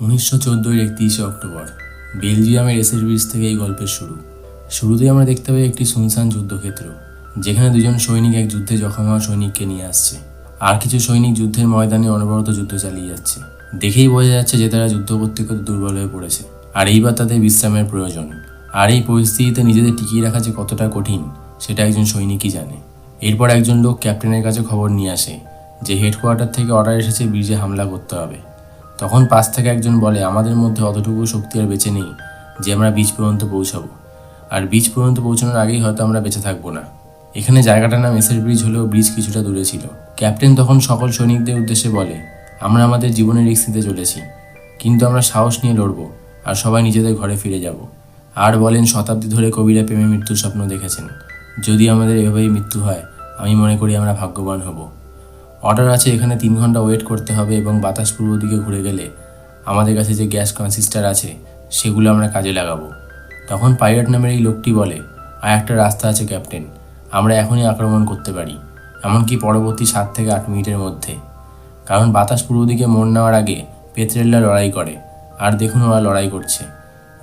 উনিশশো চোদ্দোর একত্রিশে অক্টোবর, বেলজিয়ামের এসের ব্রিজ থেকে এই গল্পের শুরু। শুরুতেই আমরা দেখতে পাই একটি শুনশান যুদ্ধক্ষেত্র, যেখানে দুজন সৈনিক এক যুদ্ধে জখম হওয়া সৈনিককে নিয়ে আসছে। আর কিছু সৈনিক যুদ্ধের ময়দানে অনবরত যুদ্ধ চালিয়ে যাচ্ছে। দেখেই বোঝা যাচ্ছে যে তারা যুদ্ধ করতে করতে দুর্বল হয়ে পড়েছে। আর এইবার তাদের বিশ্রামের প্রয়োজন। আর এই পরিস্থিতিতে নিজেদের টিকিয়ে রাখা যে কতটা কঠিন, সেটা একজন সৈনিকই জানে। এরপর একজন লোক ক্যাপ্টেনের কাছে খবর নিয়ে আসে যে হেডকোয়ার্টার থেকে অর্ডার এসেছে ব্রিজে হামলা করতে হবে। তখন পাশ থেকে একজন বলে, আমাদের মধ্যে অতটুকু শক্তি আর বেঁচে নেই যে আমরা বীজ পর্যন্ত পৌঁছাবো। আর বীজ পর্যন্ত পৌঁছানোর আগেই হয়তো আমরা বেঁচে থাকব না। এখানে জায়গাটার নাম এসের ব্রিজ হলেও ব্রিজ কিছুটা দূরে ছিল। ক্যাপ্টেন তখন সকল সৈনিকদের উদ্দেশ্যে বলে, আমরা আমাদের জীবনের রিক্স নিতে চলেছি, কিন্তু আমরা সাহস নিয়ে লড়বো আর সবাই নিজেদের ঘরে ফিরে যাব। আর বলেন, শতাব্দী ধরে কবিরা প্রেমে মৃত্যুর স্বপ্ন দেখেছেন। যদি আমাদের এভাবেই মৃত্যু হয়, আমি মনে করি আমরা ভাগ্যবান হব। অর্ডার আছে, এখানে তিন ঘণ্টা ওয়েট করতে হবে এবং বাতাস পূর্ব দিকে ঘুরে গেলে আমাদের কাছে যে গ্যাস কনসিস্টার আছে, সেগুলো আমরা কাজে লাগাবো। তখন পাইলট নামের এই লোকটি বলে, আর একটা রাস্তা আছে ক্যাপ্টেন আমরা এখনই আক্রমণ করতে পারি। এমনকি পরবর্তী সাত থেকে আট মিনিটের মধ্যে। কারণ বাতাস পূর্ব দিকে মোড় নেওয়ার আগে পেত্রেলরা লড়াই করে, আর দেখুন ওরা লড়াই করছে।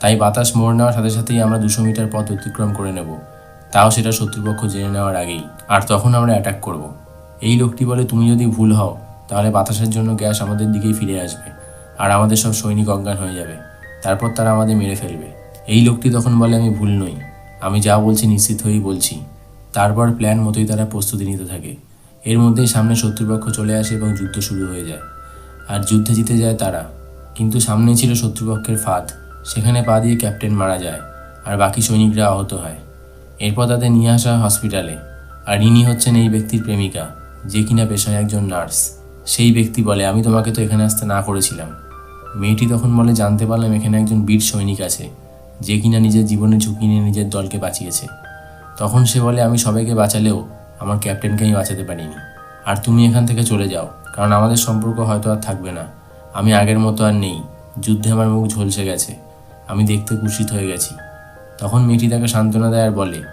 তাই বাতাস মোড় নেওয়ার সাথে সাথেই আমরা দুশো মিটার পথ অতিক্রম করে নেব। তাও সেটা শত্রুপক্ষ জেনে নেওয়ার আগেই, আর তখন আমরা অ্যাটাক করব। এই লোকটি বলে, তুমি যদি ভুল হও, তাহলে বাতাসের জন্য গ্যাস আমাদের দিকেই ফিরে আসবে আর আমাদের সব সৈনিক অজ্ঞান হয়ে যাবে। তারপর তারা আমাদের মেরে ফেলবে। এই লোকটি তখন বলে, আমি ভুল নই। আমি যা বলছি নিশ্চিত হয়েই বলছি। তারপর প্ল্যান মতোই তারা প্রস্তুতি নিতে থাকে। এর মধ্যেই সামনে শত্রুপক্ষ চলে আসে এবং যুদ্ধ শুরু হয়ে যায়। আর যুদ্ধে জিতে যায় তারা। কিন্তু সামনে ছিল শত্রুপক্ষের ফাঁদ। সেখানে পা দিয়ে ক্যাপ্টেন মারা যায় আর বাকি সৈনিকরা আহত হয়। এরপর তাদের নিয়ে আসা হসপিটালে। আর ইনি হচ্ছেন এই ব্যক্তির প্রেমিকা। যে কিনা পেশায় একজন নার্স। সেই ব্যক্তি বলে, আমি তোমাকে তো এখানে আসতে না করেছিলাম। মেয়েটি তখন বলে, জানতে পারলাম এখানে একজন বীর সৈনিক আছে, যে কিনা নিজের জীবনে ঝুঁকি নিয়ে নিজের দলকে বাঁচিয়েছে। তখন সে বলে, আমি সবাইকে বাঁচালেও আমার ক্যাপ্টেনকে আমি বাঁচাতে পারিনি। আর তুমি এখান থেকে চলে যাও, কারণ আমাদের সম্পর্ক হয়তো আর থাকবে না। আমি আগের মতো আর নেই। যুদ্ধে আমার মুখ ঝলসে গেছে। আমি দেখতে কুষিত হয়ে গেছি। তখন মেয়েটি তাকে সান্ত্বনা দেয় আর বলে,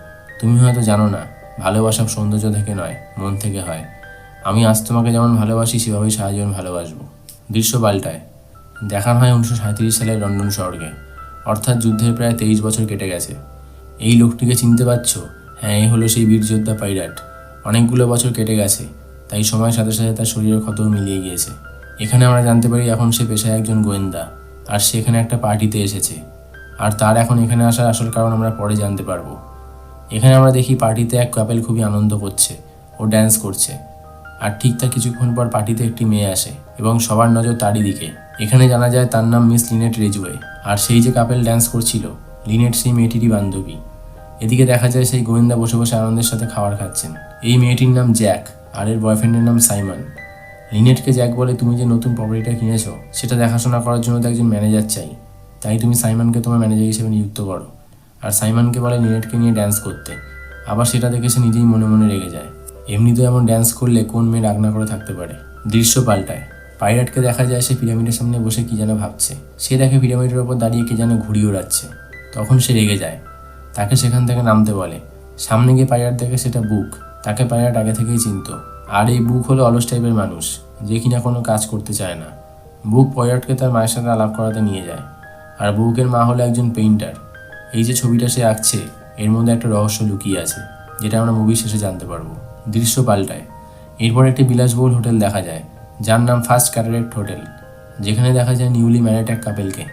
তুমি হয়তো জানো না, ভালোবাসা সৌন্দর্য থেকে নয়, মন থেকে হয়। আমি আজ তোমাকে যেমন ভালোবাসি, সেভাবেই সারা জীবন ভালোবাসবো। দৃশ্য পাল্টায়। দেখানো হয় উনিশশো সাঁত্রিশ সালের লন্ডন শহরকে অর্থাৎ যুদ্ধের প্রায় তেইশ বছর কেটে গেছে। এই লোকটিকে চিনতে পারছ? হ্যাঁ এই হলো সেই বীর যোদ্ধা পাইরাট। অনেকগুলো বছর কেটে গেছে, তাই সময়ের সাথে সাথে তার শরীরের ক্ষতও মিলিয়ে গিয়েছে। এখানে আমরা জানতে পারি এখন সে পেশায় একজন গোয়েন্দা, আর সে এখানে একটা পার্টিতে এসেছে। আর তার এখন এখানে আসার আসল কারণ আমরা পরে জানতে পারব। এখানে আমরা দেখি পার্টিতে এক কাপেল খুবই আনন্দ করছে ও ড্যান্স করছে। আর ঠিক তার কিছুক্ষণ পর পার্টিতে একটি মেয়ে আসে এবং সবার নজর তারই দিকে। এখানে জানা যায় তার নাম মিস লিনেট রেজওয়ে। আর সেই যে কাপেল ড্যান্স করছিল, লিনেট সেই মেয়েটিরই বান্ধবী। এদিকে দেখা যায় সেই গোয়েন্দা বসে বসে আনন্দের সাথে খাবার খাচ্ছেন। এই মেয়েটির নাম জ্যাক, আর এর বয়ফ্রেন্ডের নাম সাইমন। লিনেটকে জ্যাক বলে, তুমি যে নতুন প্রপার্টিটা কিনেছো, সেটা দেখাশোনা করার জন্য তো একজন ম্যানেজার চাই। তাই তুমি সাইমনকে তোমার ম্যানেজার হিসেবে নিযুক্ত করো। আর সাইমনকে বলে, লিনেটকে নিয়ে ড্যান্স করতে। আবার সেটা দেখে সে নিজেই মনে মনে রেগে যায়। এমনিতেও এমন ড্যান্স করলে কোন মেয়ে রাগ না করে থাকতে পারে? দৃশ্য পাল্টায়। পাইরাটকে দেখা যায় সে পিরামিডের সামনে বসে কি যেন ভাবছে। সে দেখে পিরামিডের ওপর দাঁড়িয়ে কে যেন ঘুড়ি ওড়াচ্ছে। তখন সে রেগে যায়। তাকে সেখান থেকে নামতে বলে। সামনে গিয়ে পাইরাট দেখে সেটা বুক। তাকে পাইরাট আগে থেকেই চিনত। আর এই বুক হলো অলস টাইপের মানুষ, যে কিনা কোনো কাজ করতে চায় না। বুক পাইরাটকে তার মায়ের সাথে আলাপ করাতে নিয়ে যায়। আর বুকের মা হলো একজন পেইন্টার এই যে ছবিটা সে আঁকছে, এর মধ্যে একটা রহস্য লুকিয়ে আছে, যেটা আমরা মুভি শেষে জানতে পারব। দৃশ্য পাল্টায়। এরপর একটি বিলাসবহুল হোটেল দেখা যায়, যার নাম ফার্স্ট ক্যাটারেক্ট হোটেল, যেখানে দেখা যায় নিউলি ম্যারিড এক কাপেলকে।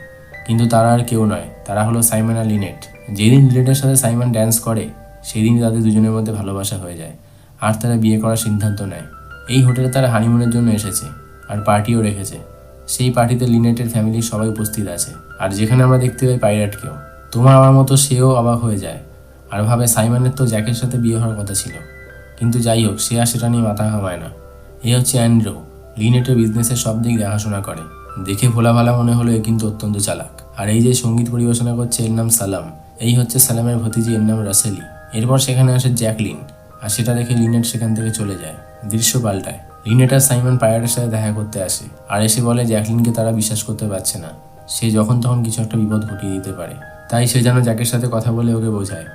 কিন্তু তারা আর কেউ নয়, তারা হলো সাইমন আর লিনেট। যেদিন লিনেটের সাথে সাইমন ড্যান্স করে, সেদিনই তাদের দুজনের মধ্যে ভালোবাসা হয়ে যায়, আর তারা বিয়ে করার সিদ্ধান্ত নেয়। এই হোটেলে তারা হানিমুনের জন্য এসেছে, আর পার্টিও রেখেছে। সেই পার্টিতে লিনেটের ফ্যামিলির সবাই উপস্থিত আছে, আর যেখানে আমরা দেখতে পাই পাইরাটকেও। তোমার আমার মতো সেও অবাক হয়ে যায়, আর ভাবে সাইমনের তো জ্যাকের সাথে বিয়ে হওয়ার কথা ছিল। কিন্তু যাই হোক সে আর সেটা নিয়ে মাথা ঘামায় না। এ হচ্ছে অ্যান্ড্রো। লিনেটের বিজনেসের সব দিক দেখাশোনা করে। দেখে ভোলা ভালা মনে হলো এ কিন্তু অত্যন্ত চালাক। আর এই যে সংগীত পরিবেশনা করছে, এর নাম সালাম। এই হচ্ছে সালামের ভতিজি, এর নাম রাসেলি। এরপর সেখানে আসে জ্যাকলিন। আর সেটা দেখে লিনেট সেখান থেকে চলে যায়, দৃশ্য পাল্টায়। লিনেট আর সাইমন পাইরাটের সাথে দেখা করতে আসে। আর এসে বলে, জ্যাকলিনকে তারা বিশ্বাস করতে পারছে না। সে যখন তখন কিছু একটা বিপদ ঘটিয়ে দিতে পারে। তাই সে যেন জ্যাকের সাথে কথা বলে ওকে বোঝায়।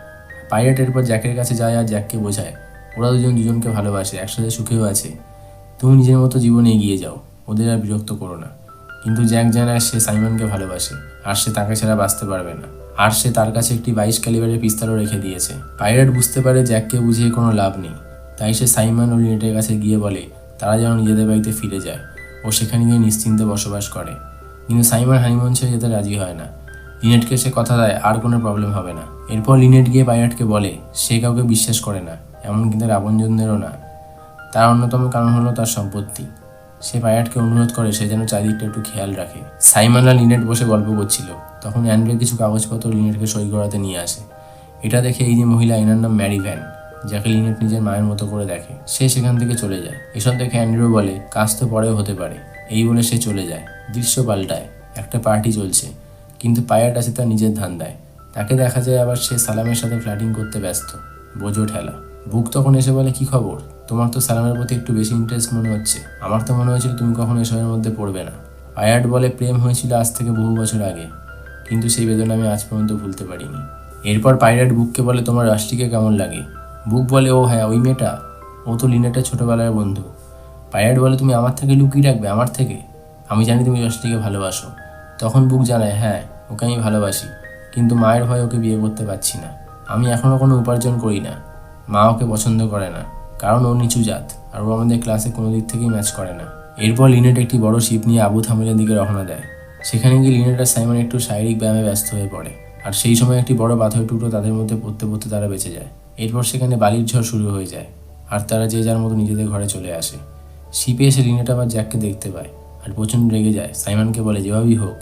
পাইরেট এরপর জ্যাকের কাছে যায় আর জ্যাককে বোঝায়। ওরা দুজন দুজনকে ভালোবাসে, একসাথে সুখেও আছে। তুমি নিজের মতো জীবনে এগিয়ে যাও, ওদের আর বিরক্ত করো না। কিন্তু জ্যাক জানায় সে সাইমনকে ভালোবাসে, আর সে তাকে ছাড়া বাঁচতে পারবে না। আর সে তার কাছে একটি বাইশ ক্যালিবারের পিস্তলও রেখে দিয়েছে। পাইরেট বুঝতে পারে জ্যাককে বুঝিয়ে কোনো লাভ নেই। তাই সে সাইমন ও লিনেটের কাছে গিয়ে বলে, তারা যেন নিজেদের বাড়িতে ফিরে যায়। ও সেখানে গিয়ে নিশ্চিন্তে বসবাস করে। কিন্তু সাইমন হানিমুন ছেড়ে যেতে রাজি হয় না। লিনেটকে সে কথা দেয়, আর কোনো প্রবলেম হবে না। এরপর লিনেট গিয়ে পাইরাটকে বলে, সে কাউকে বিশ্বাস করে না। এমনকি তার আপনজনদেরও না। তার অন্যতম কারণ হলো তার সম্পত্তি। সে পাইরাটকে অনুরোধ করে সে যেন চারিদিকটা একটু খেয়াল রাখে। সাইমন লিনেট বসে গল্প করছিল। তখন অ্যান্ড্রে কিছু কাগজপত্র লিনেটকে সই করাতে নিয়ে আসে। এটা দেখে এই যে মহিলা, এনার নাম ম্যারি ভ্যান, যাকে লিনেট নিজের মায়ের মতো করে দেখে। সে সেখান থেকে চলে যায়। এসব দেখে অ্যান্ড্রু বলে, কাজ তো পরেও হতে পারে। এই বলে সে চলে যায়। দৃশ্য পাল্টায়। একটা পার্টি চলছে। কিন্তু পায়াট আছে তার নিজের ধান্দায়। তাকে দেখা যায় আবার সে সালামের সাথে ফ্ল্যাটিং করতে ব্যস্ত। বোঝো ঠেলা। বুক তখন এসে বলে, কি খবর? তোমার তো সালামের প্রতি একটু বেশি ইন্টারেস্ট মনে হচ্ছে। আমার তো মনে হয়েছিল তুমি কখনো এসবের মধ্যে পড়বে না। পায়াট বলে, প্রেম হয়েছিল আজ থেকে বহু বছর আগে, কিন্তু সেই বেদনা আমি আজ পর্যন্ত ভুলতে পারিনি। এরপর পাইরাট বুককে বলে, তোমার রাষ্ট্রীকে কেমন লাগে? বুক বলে, ও হ্যাঁ ওই মেয়েটা, ও তো লিনেটের ছোটোবেলার বন্ধু। পাইরাট বলে, তুমি আমার থেকে লুকিয়ে রাখবে, আমার থেকে? আমি জানি তুমি রাষ্ট্রীকে ভালোবাসো। তখন বুক জানায় হ্যাঁ ওকে আমি ভালোবাসি, কিন্তু মায়ের ভয়ে ওকে বিয়ে করতে পারছি না। আমি এখনও কোনো উপার্জন করি না। মা ওকে পছন্দ করে না, কারণ ও নিচু জাত, আর ও আমাদের ক্লাসে কোনো দিক থেকেই ম্যাচ করে না। এরপর লিনেট একটি বড় শিপ নিয়ে আবু থামিলের দিকে রওনা দেয়। সেখানে গিয়ে লিনেট আর সাইমন একটু শারীরিক ব্যায়ামে ব্যস্ত হয়ে পড়ে, আর সেই সময় একটি বড় পাথর টুকরো তাদের মধ্যে পড়তে পড়তে তারা বেঁচে যায়। এরপর সেখানে বালির ঝড় শুরু হয়ে যায়, আর তারা যে যার মতো নিজেদের ঘরে চলে আসে। শিপে এসে লিনেট আবার জ্যাককে দেখতে পায়, আর প্রচণ্ড রেগে যায়। সাইমনকে বলে, যেভাবেই হোক,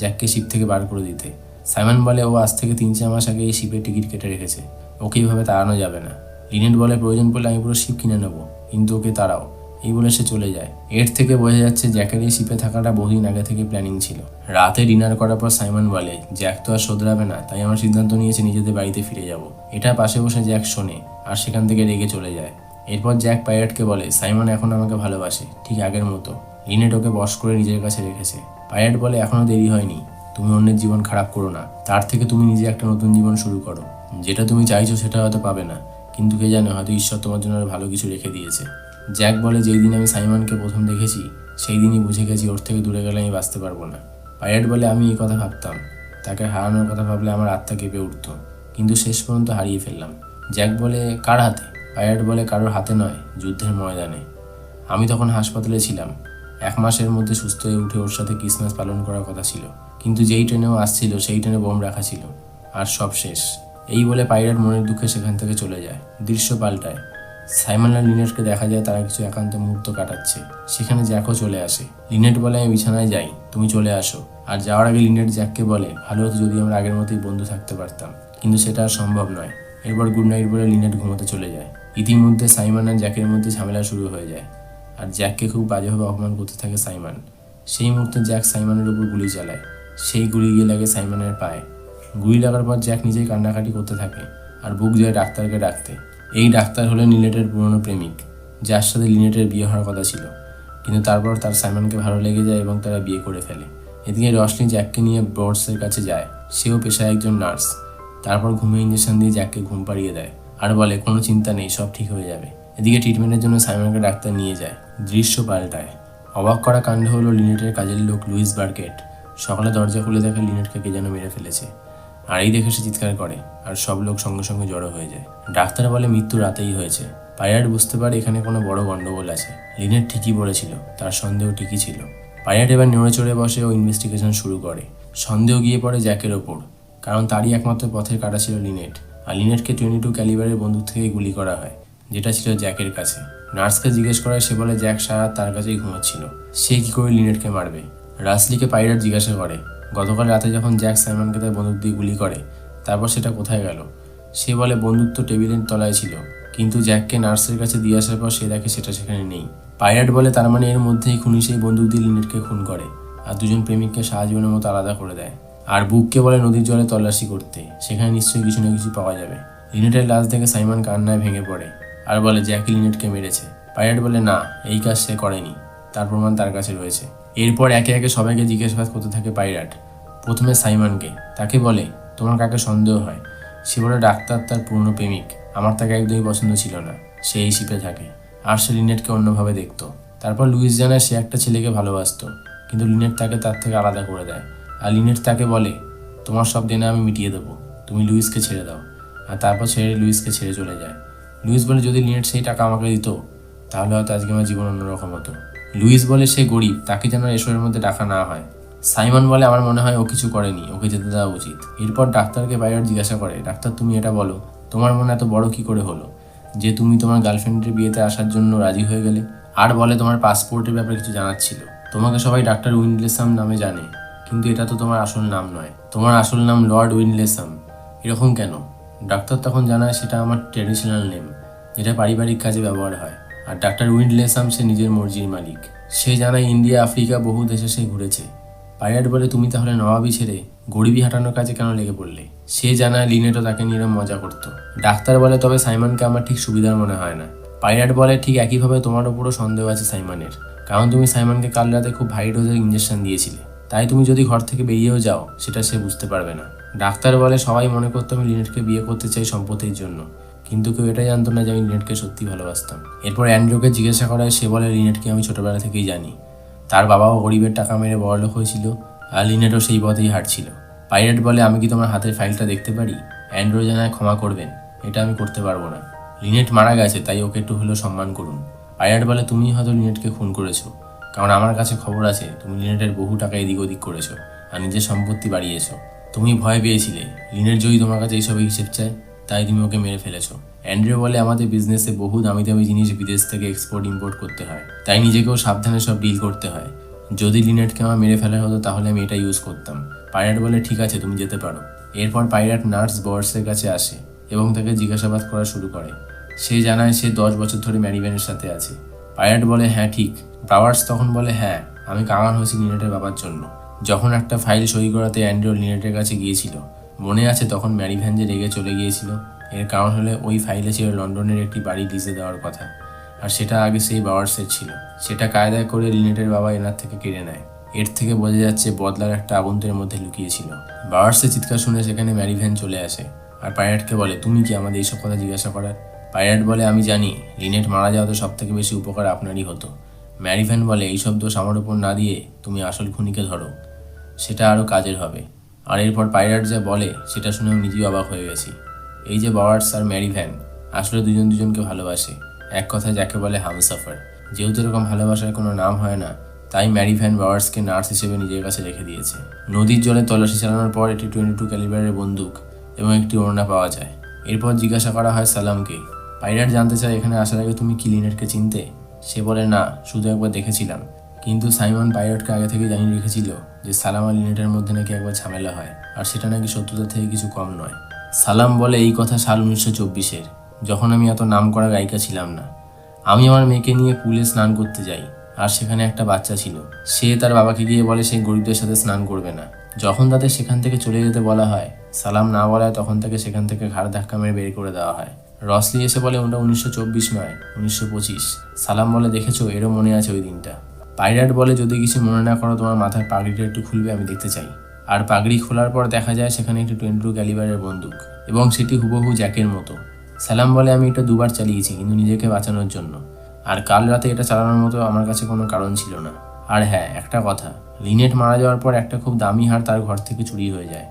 জ্যাককে শিপ থেকে বার করে দিতে। সাইমন বলে, ও আজ থেকে তিন চার মাস আগে এই শিপের টিকিট কেটে রেখেছে। ওকে এইভাবে তাড়ানো যাবে না। লিনেট বলে প্রয়োজন পড়লে আমি পুরো শিপ কিনে নেব, কিন্তু ওকে তাড়াও। এই বলে সে চলে যায়। এর থেকে বোঝা যাচ্ছে জ্যাকের এই শিপে থাকাটা বহুদিন আগে থেকে প্ল্যানিং ছিল। রাতে ডিনার করার পর সাইমন বলে, জ্যাক তো আর শোধরাবে না, তাই আমার সিদ্ধান্ত নিয়েছে নিজেদের বাড়িতে ফিরে যাব। এটা পাশে বসে জ্যাক শোনে আর সেখান থেকে রেগে চলে যায়। এরপর জ্যাক পাইরাটকে বলে, সাইমন এখন আমাকে ভালোবাসে, ঠিক আগের মতো। লিনেট ওকে বশ করে নিজের কাছে রেখেছে। পাইরাট বলে, এখনও দেরি হয়নি। তুমি অন্যের জীবন খারাপ করো না। তার থেকে তুমি নিজে একটা নতুন জীবন শুরু করো। যেটা তুমি চাইছো সেটা হয়তো পাবে না। কিন্তু কে জানে, হয়তো ঈশ্বর তোমার জন্য ভালো কিছু রেখে দিয়েছে। জ্যাক বলে, যেই দিন আমি সাইমনকে প্রথম দেখেছি, সেই দিনই বুঝে গেছি ওর থেকে দূরে গেলে আমি বাঁচতে পারব না। পাইরাট বলে, আমি এই কথা ভাবতাম। তাকে হারানোর কথা ভাবলে আমার আত্মা কেঁপে উঠতো। কিন্তু শেষ পর্যন্ত হারিয়ে ফেললাম। জ্যাক বলে, কার হাতে? পাইরাট বলে, কারোর হাতে নয়, যুদ্ধের ময়দানে। আমি তখন হাসপাতালে ছিলাম। এক মাসের মধ্যে সুস্থ হয়ে উঠে ওর সাথে ক্রিসমাস পালন করার কথা ছিল। কিন্তু যেই ট্রেনেও আসছিল, সেই ট্রেনে বোম রাখা ছিল। আর সব শেষ। এই বলে পাইরাট মনের দুঃখে সেখান থেকে চলে যায়। দৃশ্য পাল্টায়। সাইমন আর লিনেটকে দেখা যায় তারা কিছু একান্ত মুহূর্ত কাটাচ্ছে। সেখানে জ্যাকও চলে আসে। লিনেট বলে, আমি বিছানায় যাই। তুমি চলে আসো। আর যাওয়ার আগে লিনেট জ্যাককে বলে, ভালো হতো যদি আমরা আগের মতোই বন্ধু থাকতে পারতাম। কিন্তু সেটা আর সম্ভব নয়। এরপর গুড নাইট বলে লিনেট ঘুমোতে চলে যায়। ইতিমধ্যে সাইমন আর জ্যাকের মধ্যে ঝামেলা শুরু হয়ে যায়। আর জ্যাককে খুব বাজেভাবে অপমান করতে থাকে সাইমন। সেই মুহূর্তে জ্যাক সাইমনের উপর গুলি চালায়। সেই গুলি গিয়ে লাগে সাইমনের পায়ে। গুলি লাগার পর জ্যাক নিজেই কান্নাকাটি করতে থাকে আর বুক যায় ডাক্তারকে ডাকতে। এই ডাক্তার হলেন লিনেটের পুরনো প্রেমিক, যার সাথে লিনেটের বিয়ে হওয়ার কথা ছিল। কিন্তু তারপর তার সাইমনকে ভালো লেগে যায় এবং তারা বিয়ে করে ফেলে। এদিকে রশনি জ্যাককে নিয়ে ব্রডসের কাছে যায়। সেও পেশায় একজন নার্স। তারপর ঘুমে ইঞ্জেকশন দিয়ে জ্যাককে ঘুম পাড়িয়ে দেয় আর বলে, কোনো চিন্তা নেই, সব ঠিক হয়ে যাবে। এদিকে ট্রিটমেন্টের জন্য সাইমনকে ডাক্তার নিয়ে যায়। দৃশ্য পাল্টায়। অবাক করা কাণ্ড হলো লিনেটের কাজের লোক লুইস বার্কেট। সকালে দরজা খুলে দেখে লিনেটকে কে যেন মেরে ফেলেছে। আর এই দেখে সে চিৎকার করে, আর সব লোক সঙ্গে সঙ্গে জড়ো হয়ে যায়। ডাক্তার বলে, মৃত্যু রাতেই হয়েছে। পাইরাট বুঝতে পারে এখানে কোনো বড় গন্ডগোল আছে। লিনেট ঠিকই বলেছিল, তার সন্দেহ ঠিকই ছিল। পাইরাট এবার নড়ে চড়ে বসে ও ইনভেস্টিগেশন শুরু করে। সন্দেহ গিয়ে পড়ে জ্যাকের ওপর, কারণ তারই একমাত্র পথের কাটা ছিল লিনেট। আর লিনেটকে টোয়েন্টি টু ক্যালিবারের বন্দুক থেকে গুলি করা হয়, যেটা ছিল জ্যাকের কাছে। নার্সকে জিজ্ঞেস করায় সে বলে, জ্যাক সারা তার কাছেই ঘুমোচ্ছিল। সে কি করে লিনেটকে মারবে? রাসলিকে পাইরাট জিজ্ঞাসা করে গতকাল রাতে যখন জ্যাক সাইমনকে তার বন্দুক দিয়ে গুলি করে, তারপর সেটা কোথায় গেল? সে বলে, বন্দুক তো টেবিলের তলায় ছিল। কিন্তু জ্যাককে নার্সের কাছে দিয়ে আসার পর সে দেখে সেটা সেখানে নেই। পাইরাট বলে, তার মানে এর মধ্যেই খুনি সেই বন্দুক দিয়ে লিনেটকে খুন করে আর দুজন প্রেমিককে জীবনের মতো আলাদা করে দেয়। আর বুককে বলে, নদীর জলে তল্লাশি করতে। সেখানে নিশ্চয়ই কিছু না কিছু পাওয়া যাবে। লিনেটের লাশ দেখে সাইমন কান্নায় ভেঙে পড়ে আর বলে, জ্যাকি লিনেটকে মেরেছে। পাইরাট বলে, না, এই কাজ সে করেনি। তার প্রমাণ তার কাছে রয়েছে। এরপর একে একে সবাইকে জিজ্ঞাসাবাদ করতে থাকে পাইরাট। প্রথমে সাইমনকে। তাকে বলে, তোমার কাকে সন্দেহ হয়? সে বলে, ডাক্তার তার পুরনো প্রেমিক। আমার তাকে একদমই পছন্দ ছিল না। সে এই শিপে থাকে। আর সে লিনেটকে অন্যভাবে দেখতো। তারপর লুইস জানায় সে একটা ছেলেকে ভালোবাসতো। কিন্তু লিনেট তাকে তার থেকে আলাদা করে দেয়। আর লিনেট তাকে বলে, তোমার সব দেনা আমি মিটিয়ে দেবো। তুমি লুইসকে ছেড়ে দাও। আর তারপর ছেড়ে লুইসকে ছেড়ে চলে যায়। লুইস বলে, যদি লিনেট সেই টাকা আমাকে দিত, তাহলে হয়তো আজকে আমার জীবন অন্যরকম হতো। লুইস বলে সে গরিব, তাকে যেন এসবের মধ্যে ডাকা না হয়। সাইমন বলে, আমার মনে হয় ও কিছু করেনি, ওকে যেতে দেওয়া উচিত। এরপর ডাক্তারকে বাইরে জিজ্ঞাসা করে, ডাক্তার, তুমি এটা বলো, তোমার মনে এত বড় কি করে হলো? যে তুমি তোমার গার্লফ্রেন্ডের বিয়েতে আসার জন্য রাজি হয়ে গেলে? আর বলে, তোমার পাসপোর্টের ব্যাপারে কিছু জানার ছিল। তোমাকে সবাই ডাক্তার উইনলেসাম নামে জানে, কিন্তু এটা তো তোমার আসল নাম নয়। তোমার আসল নাম লর্ড উইনলেসাম এরকম কেন? ডাক্তার তখন জানায়, সেটা আমার ট্রেডিশনাল নেম। যেটা পারিবারিক কাজে ব্যবহার হয়। আর ডাক্তার উইন্ডলেসাম সে নিজের মর্জির মালিক। সে জানায়, ইন্ডিয়া, আফ্রিকা, বহু দেশে সে ঘুরেছে। পাইরাট বলে, তুমি তাহলে নবাবি ছেড়ে গরিবি হাঁটানোর কাজে কেন লেগে পড়লে? সে জানায়, লিনেটও তাকে নিয়ে মজা করতো। ডাক্তার বলে, তবে সাইমনকে আমার ঠিক সুবিধার মনে হয় না। পাইরাট বলে, ঠিক একইভাবে তোমার ওপরও সন্দেহ আছে সাইমনের। কারণ তুমি সাইমনকে কাল রাতে খুব ভাই ডোজের ইঞ্জেকশন দিয়েছিলে। তাই তুমি যদি ঘর থেকে বেরিয়েও যাও, সেটা সে বুঝতে পারবে না। ডাক্তার বলে, সবাই মনে করতো আমি লিনেটকে বিয়ে করতে চাই সম্পত্তির জন্য। কিন্তু কেউ এটা জানতো না যে আমি লিনেটকে সত্যি ভালোবাসতাম। এরপর অ্যান্ড্রুকে জিজ্ঞাসা করায়, সে বলে লিনেটকে আমি ছোটোবেলা থেকেই জানি। তার বাবাও গরিবের টাকা মেরে বড়লোক হয়েছিল আর লিনেটও সেই পথেই হাঁটছিল। পাইরেট বলে, আমি কি তোমার হাতের ফাইলটা দেখতে পারি? অ্যান্ড্রো জানায়, ক্ষমা করবেন, এটা আমি করতে পারব না। লিনেট মারা গেছে, তাই ওকে একটু হলেও সম্মান করুন। পাইরেট বলে, তুমি হয়তো লিনেটকে খুন করেছ। কারণ আমার কাছে খবর আছে, তুমি লিনেটের বহু টাকা এদিক ওদিক করেছ আর নিজের সম্পত্তি বাড়িয়েছো। তুমি ভয় পেয়েছিলে। লিনেট যদি তোমার কাছে এইসব হিসেব চায় তাই তুমি ওকে মেরে ফেলেছো। অ্যান্ড্রে বলে, আমাদের বিজনেসে বহু দামি দামি জিনিস বিদেশ থেকে এক্সপোর্ট ইম্পোর্ট করতে হয়। তাই নিজেকেও সাবধানে সব ডিল করতে হয়। যদি লিনেটকে আমার মেরে ফেলা হতো, তাহলে আমি এটা ইউজ করতাম। পাইরাট বলে, ঠিক আছে, তুমি যেতে পারো। এরপর পাইরাট নার্স বর্সের কাছে আসে এবং তাকে জিজ্ঞাসাবাদ করা শুরু করে। সে জানায়, সে দশ বছর ধরে ম্যারিভ্যানের সাথে আছে। পাইরাট বলে হ্যাঁ ঠিক। ব্রাওয়ার্স তখন বলে হ্যাঁ আমি কাঙাল হয়েছি লিনেটের বাবার জন্য। যখন একটা ফাইল সই করাতে অ্যান্ড্রিও লিনেটের কাছে গিয়েছিল মনে আছে তখন ম্যারিভ্যান যে রেগে চলে গিয়েছিল? এর কারণ হলে ওই ফাইলে ছিল লন্ডনের একটি বাড়ি লিজে দেওয়ার কথা। আর সেটা আগে সেই বাওয়ার্সের ছিল। সেটা কায়দায় করে লিনেটের বাবা এনার থেকে কেড়ে নেয়। এর থেকে বোঝা যাচ্ছে বদলার একটা আগুন্তের মধ্যে লুকিয়েছিল। বাওয়ার্সের চিৎকার শুনে সেখানে ম্যারি ভ্যান চলে আসে। আর পাইরাটকে বলে, তুমি কি আমাদের এইসব কথা জিজ্ঞাসা করার? পাইরাট বলে, আমি জানি, লিনেট মারা যাওয়াতে সব থেকে বেশি উপকার আপনারই হতো। ম্যারিভ্যান বলে, এইসব দোষ আমার উপর না দিয়ে তুমি আসল খুনিকে ধরো। সেটা আরও কাজের হবে। আর এরপর পাইরাট যা বলে, সেটা শুনে আমি নিজেই অবাক হয়ে গেছি। এই যে বাওয়ার্স আর ম্যারি ভ্যান, আসলে দুজন দুজনকে ভালোবাসে। এক কথায় যাকে বলে হামসাফার। যেহেতু এরকম ভালোবাসার কোনো নাম হয় না, তাই ম্যারি ভ্যান বাওয়ার্সকে নার্স হিসেবে নিজের কাছে রেখে দিয়েছে। নদীর জলে তল্লাশি চালানোর পর একটি টোয়েন্টি টু ক্যালিবারের বন্দুক এবং একটি ওড়না পাওয়া যায়। এরপর জিজ্ঞাসা করা হয় সালামকে, পাইরাট জানতে চায় এখানে আসার আগে তুমি কি লিনেটকে চিনতে? সে বলে, না, শুধু একবার দেখেছিলাম। কিন্তু সাইমন পাইলটকে আগে থেকে জানিয়ে রেখেছিল যে সালাম আর লিনেটের মধ্যে নাকি একবার ঝামেলা হয়, আর সেটা নাকি সত্যতা থেকে কিছু কম নয়। সালাম বলে এই কথা সাল উনিশশো চব্বিশের, যখন আমি এত নাম করা গায়িকা ছিলাম না। আমি আমার মেয়েকে নিয়ে পুলে স্নান করতে যাই, আর সেখানে একটা বাচ্চা ছিল। সে তার বাবাকে গিয়ে বলে সে গরিবদের সাথে স্নান করবে না। যখন তাদের সেখান থেকে চলে যেতে বলা হয়, সালাম না বলায় তখন তাকে সেখান থেকে ঘাড় ধাক্কা মেরে বের করে দেওয়া হয়। রসলি এসে বলে, ওটা উনিশশো চব্বিশ নয়, উনিশশো পঁচিশ। সালাম বলে, দেখেছ, এরও মনে আছে ওই দিনটা। পাইরাট বলে, যদি কিছু মনে না করো, তোমার মাথার পাগড়িটা একটু খুলবে, আমি দেখতে চাই। আর পাগড়ি খোলার পর দেখা যায় সেখানে একটি টোয়েন্টি টু ক্যালিবারের বন্দুক এবং সেটি হুবহু জ্যাকের মতো। সালাম বলে, আমি এটা দুবার চালিয়েছি, কিন্তু নিজেকে বাঁচানোর জন্য। আর কাল রাতে এটা চালানোর মতো আমার কাছে কোনো কারণ ছিল না। আর হ্যাঁ একটা কথা, লিনেট মারা যাওয়ার পর একটা খুব দামি হার তার ঘর থেকে চুরি হয়ে যায়।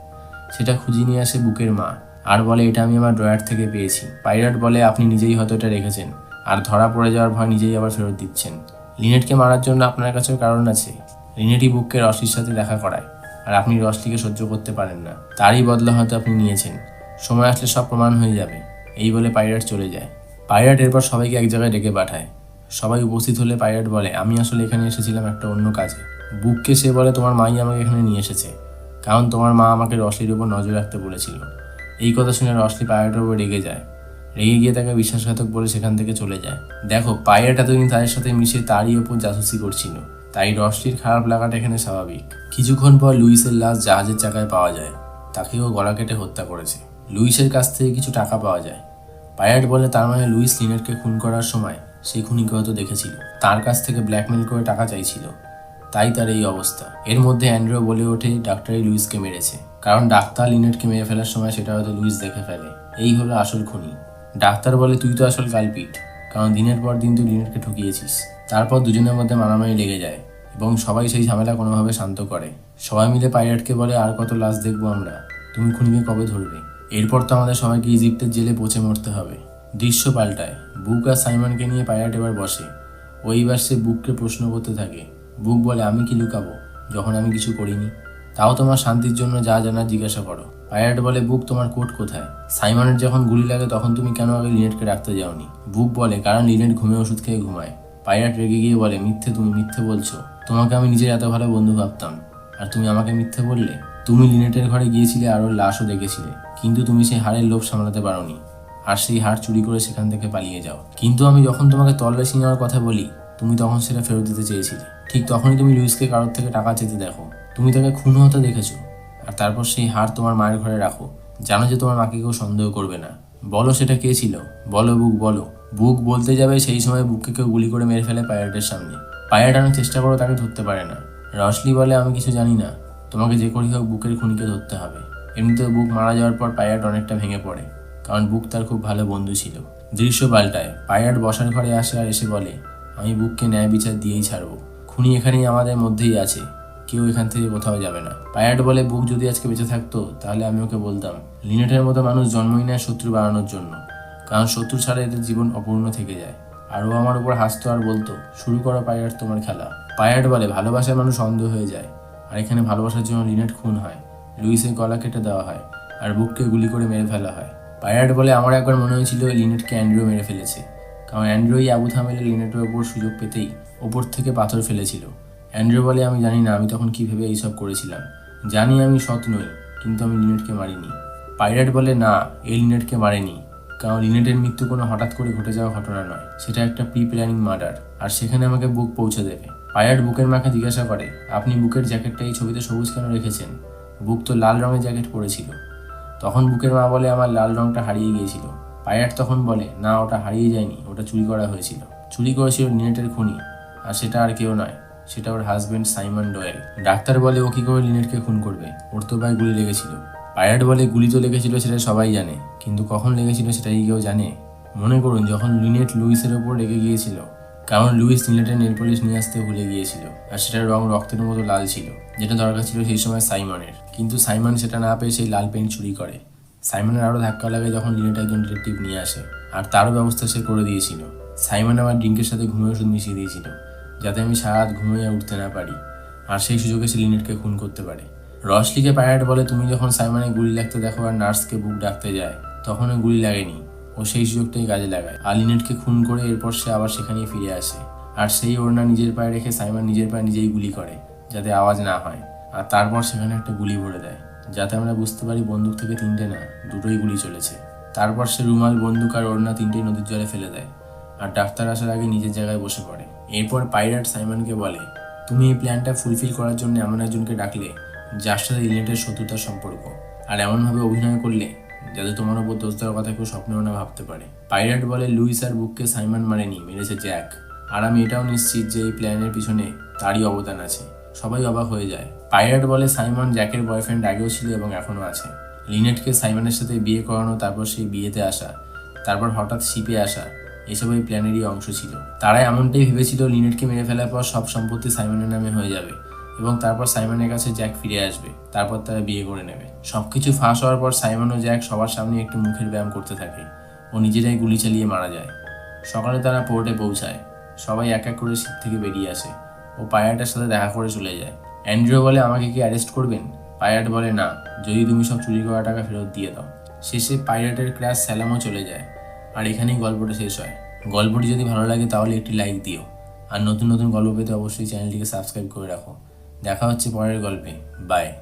সেটা খুঁজে নিয়ে আসে বুকের মা। আর বলে, এটা আমি আমার ড্রয়ার থেকে পেয়েছি। পাইরাট বলে, আপনি নিজেই হয়তো এটা রেখেছেন। আর ধরা পড়ে যাওয়ার ভয় নিজেই আবার ফেরত দিচ্ছেন। লিনেটকে মারার জন্য আপনার কাছেও কারণ আছে। লিনেটই বুককে রসলির সাথে দেখা করায়, আর আপনি রসটিকে সহ্য করতে পারেন না। তারই বদলা হয়তো আপনি নিয়েছেন। সময় আসলে সব প্রমাণ হয়ে যাবে। এই বলে পাইরাট চলে যায়। পাইরাট এরপর সবাইকে এক জায়গায় ডেকে পাঠায়। সবাই উপস্থিত হলে পাইরাট বলে, আমি আসলে এখানে এসেছিলাম একটা অন্য কাজে। বুককে সে বলে, তোমার মাই আমাকে এখানে নিয়ে এসেছে। কারণ তোমার মা আমাকে রসলির উপর নজর রাখতে বলেছিল। এই কথা শুনে রসলি পাইরাটের উপর রেগে যায়। রেগে গিয়ে তাকে বিশ্বাসঘাতক বলে সেখান থেকে চলে যায়। দেখো পাইরাট এতদিন তাদের সাথে মিশে তারই ওপর জাসুসি করছিল। তাই রসলির খারাপ লাগাটা এখানে স্বাভাবিক। কিছুক্ষণ পর লুইসের লাশ জাহাজের চাকায় পাওয়া যায়। তাকেও গলা কেটে হত্যা করেছে। লুইসের কাছ থেকে কিছু টাকা পাওয়া যায়। পাইরাট বলে তার মানে লুইস লিনেটকে খুন করার সময় সেই খুনিকে হয়তো দেখেছিল। তার কাছ থেকে ব্ল্যাকমেল করে টাকা চাইছিল। তাই তার এই অবস্থা। এর মধ্যে অ্যান্ড্রো বলে ওঠে ডাক্তারই লুইসকে মেরেছে। কারণ ডাক্তার লিনেটকে মেরে ফেলার সময় সেটা হয়তো লুইস দেখে ফেলে। এই হলো আসল খুনি। ডাক্তার বলে তুই তো আসল কালপিট কারণ দিনের পর দিন তুই লিনেটকে ঠকিয়েছিস। তারপর দুজনের মধ্যে মারামারি লেগে যায়, এবং সবাই সেই ঝামেলা কোনোভাবে শান্ত করে। সবাই মিলে পাইরাটকে বলে, আর কত লাশ দেখব আমরা? তুমি খুনিকে কবে ধরবে? এরপর তো আমাদের সবাইকে ইজিপ্টের জেলে পচে মরতে হবে। দৃশ্য পাল্টায়। বুক আর সাইমনকে নিয়ে পাইরাট এবার বসে। ও এইবার সে বুককে প্রশ্ন করতে থাকে, বুক বলে আমি কি লুকাবো? যখন আমি কিছু করিনি? তাও তোমার শান্তির জন্য যা জানার জিজ্ঞাসা করো। পাইরাট বলে, বুক, তোমার কোট কোথায়? সাইমনের যখন গুলি লাগে, তখন তুমি কেন আগে লিনেটকে রাখতে যাওনি? বুক বলে কারণ লিনেট ঘুমে ওষুধ খেয়ে ঘুমায়? পাইরাট রেগে গিয়ে বলে, মিথ্যে তুমি মিথ্যে বলছো। তোমাকে আমি নিজের এত ভালো বন্ধু ভাবতাম। আর তুমি আমাকে মিথ্যে বললে? তুমি লিনেটের ঘরে গিয়েছিলে আর ওর লাশও দেখেছিলে। কিন্তু তুমি সেই হাড়ের লোভ সামলাতে পারোনি। আর সেই হাড় চুরি করে সেখান থেকে পালিয়ে যাও। কিন্তু আমি যখন তোমাকে তল্লাশি নেওয়ার কথা বলি, তুমি তখন সেটা ফেরত দিতে চেয়েছিলে। ঠিক তখনই তুমি লুইসকে কারোর থেকে টাকা চেতে দেখো। তুমি তাকে খুন হতে দেখেছ। আর তারপর সেই হার তোমার মায়ের ঘরে রাখো। জানো যে তোমার মাকে কেউ সন্দেহ করবে না। বলো সেটা কে ছিল? বলো বুক বলো। বুক বলতে যাবে সেই সময় বুককে কেউ গুলি করে মেরে ফেলে পাইরাটের সামনে। পাইরাট অনেক চেষ্টা করো, তাকে ধরতে পারে না। রসলি বলে, আমি কিছু জানি না। তোমাকে যে করি হোক বুকের খুনিকে ধরতে হবে। এমনিতেও বুক মারা যাওয়ার পর পাইরাট অনেকটা ভেঙে পড়ে, কারণ বুক তার খুব ভালো বন্ধু ছিল। দৃশ্য পাল্টায়। পাইরাট বসার ঘরে আসে আর এসে বলে, আমি বুককে ন্যায় বিচার দিয়েই ছাড়বো। খুনি এখানেই আমাদের মধ্যেই আছে। কেউ এখান থেকে কোথাও যাবে না। পায়াট বলে, বুক যদি আজকে বেঁচে থাকতো, তাহলে আমি ওকে বলতাম, লিনেটের মতো মানুষ জন্মই নেয় শত্রু বাড়ানোর জন্য, কারণ শত্রু ছাড়া এদের জীবন অপূর্ণ থেকে যায়। আর ও আমার উপর হাসতো আর বলতো, শুরু করো পায়াট, তোমার খেলা। পায়াট বলে, ভালোবাসার মানুষ অন্ধ হয়ে যায়, আর এখানে ভালোবাসার জন্য লিনেট খুন হয়, লুইসের গলা কেটে দেওয়া হয়, আর বুককে গুলি করে মেরে ফেলা হয়। পায়াট বলে, আমার একবার মনে হয়েছিল লিনেটকে অ্যান্ড্রো মেরে ফেলেছে, কারণ অ্যান্ড্রোই আবু থামেলে লিনেটের ওপর সুযোগ পেতেই ওপর থেকে পাথর ফেলেছিল। অ্যান্ড্রো বলে আমি জানি না আমি তখন কি ভেবে এইসব করেছিলাম। জানি আমি সৎ নই, কিন্তু আমি লিনেটকে মারিনি। পাইরেট বলে না, এই লিনেটকে মারেনি। কারণ লিনেটের মৃত্যু কোনো হঠাৎ করে ঘটে যাওয়া ঘটনা নয়, সেটা একটা প্রি প্ল্যানিং মার্ডার, আর সেখানে আমাকে বুক পৌঁছে দেবে। পাইরাট বুকের মাকে জিজ্ঞাসা করে, আপনি বুকের জ্যাকেটটা এই ছবিতে সবুজ কেন রেখেছেন? বুক তো লাল রঙের জ্যাকেট পরেছিল। তখন বুকের মা বলে, আমার লাল রঙটা হারিয়ে গিয়েছিল। পাইরাট তখন বলে, না, ওটা হারিয়ে যায়নি, ওটা চুরি করা হয়েছিল। চুরি করেছিল লিনেটের খুনি, আর সেটা আর কেউ নয়। সেটা ওর হাজবেন্ড সাইমন ডয়েল ডাক্তার বলে, ও কী করে লিনেটকে খুন করবে? ওর তো ভাই গুলি লেগেছিল। পাইরাট বলে, গুলি তো লেগেছিল সেটা সবাই জানে। কিন্তু কখন লেগেছিল সেটা কেউ জানে? মনে করুন, যখন লিনেট লুইসের ওপর রেগে গিয়েছিল, কারণ লুইস লিনেটের নেল পলিশ নিয়ে আসতে ভুলে গিয়েছিল আর সেটার রং রক্তের মতো লাল ছিল, যেটা দরকার ছিল সেই সময় সাইমনের কিন্তু সাইমন সেটা না পেয়ে সেই লাল পেন্ট চুরি করে। সাইমনের আরও ধাক্কা লাগে যখন লিনেট একজন ডিটেকটিভ নিয়ে আসে, আর তারও ব্যবস্থা সে করে দিয়েছিল। সাইমন আমার ড্রিঙ্কের সাথে ঘুমে ওষুধ মিশিয়ে দিয়েছিল। যাতে আমি সারা রাত ঘুমিয়ে উঠতে না পারি। আর সেই সুযোগে সে লিনেটকে খুন করতে পারে। রসলিকে পায়রাট বলে তুমি যখন সাইমানে গুলি লাগতে দেখো আর নার্সকে বুক ডাকতে যায় তখন ওই গুলি লাগেনি। ও সেই সুযোগটাই কাজে লাগায়। আর লিনেটকে খুন করে এরপর সে আবার সেখানেই ফিরে আসে। আর সেই ওড়না নিজের পায়ে রেখে সাইমন নিজের পায়ে নিজেই গুলি করে, যাতে আওয়াজ না হয়। আর তারপর সেখানে একটা গুলি ভরে দেয়, যাতে আমরা বুঝতে পারি বন্দুক থেকে তিনটে না, দুটোই গুলি চলেছে। তারপর সে রুমাল, বন্দুক আর ওড়না তিনটেই নদীর জলে ফেলে দেয়। আর ডাক্তার আসার আগে নিজের জায়গায় বসে পড়ে। এরপর পাইরাট সাইমনকে বলে, তুমি এই প্ল্যানটা ফুলফিল করার জন্য এমন একজনকে ডাকলে, যার সাথে ইলেটের শত্রুতার সম্পর্ক, আর এমনভাবে অভিনয় করলে, যাতে তোমার উপর দোষ দেওয়ার কথা কেউ স্বপ্নেও না ভাবতে পারে। পাইরাট বলে, লুইস আর বুককে সাইমন মারেনি, মেরেছে জ্যাক। আর আমি এটাও নিশ্চিত যে এই প্ল্যানের পিছনে তারই অবদান আছে। সবাই অবাক হয়ে যায়। পাইরাট বলে, সাইমন জ্যাকের বয়ফ্রেন্ড আগেও ছিল এবং এখনও আছে। লিনেটকে সাইমনের সাথে বিয়ে করানো, তারপর সেই বিয়েতে আসা, তারপর হঠাৎ শিপে আসা এসব এই প্ল্যানেরই অংশ ছিল। তারা এমনটাই ভেবেছিল লিনেটকে মেরে ফেলার পর সব সম্পত্তি সাইমনের নামে হয়ে যাবে এবং তারপর সাইমনের কাছে জ্যাক ফিরে আসবে। তারপর তারা বিয়ে করে নেবে। সবকিছু ফাঁস হওয়ার পর সাইমন ও জ্যাক সবার সামনে একটু মুখের ব্যায়াম করতে থাকে। ও নিজেরাই গুলি চালিয়ে মারা যায়। সকালে তারা পোর্টে পৌঁছায়। সবাই এক এক করে শীত থেকে বেরিয়ে আসে। ও পায়াটার সাথে দেখা করে চলে যায়। অ্যান্ড্রিও বলে, আমাকে কি অ্যারেস্ট করবেন? পায়াট বলে, না। যদি তুমি সব চুরি করা টাকা ফেরত দিয়ে দাও। শেষে পাইরাটের ক্লাস স্যালামও চলে যায়। আর এখানেই গল্পটা শেষ হয়। গল্পটি যদি ভালো লাগে তাহলে একটি লাইক দিও। আর নতুন নতুন গল্প পেতে অবশ্যই চ্যানেলটিকে সাবস্ক্রাইব করে রাখো। দেখা হচ্ছে পরের গল্পে। বাই।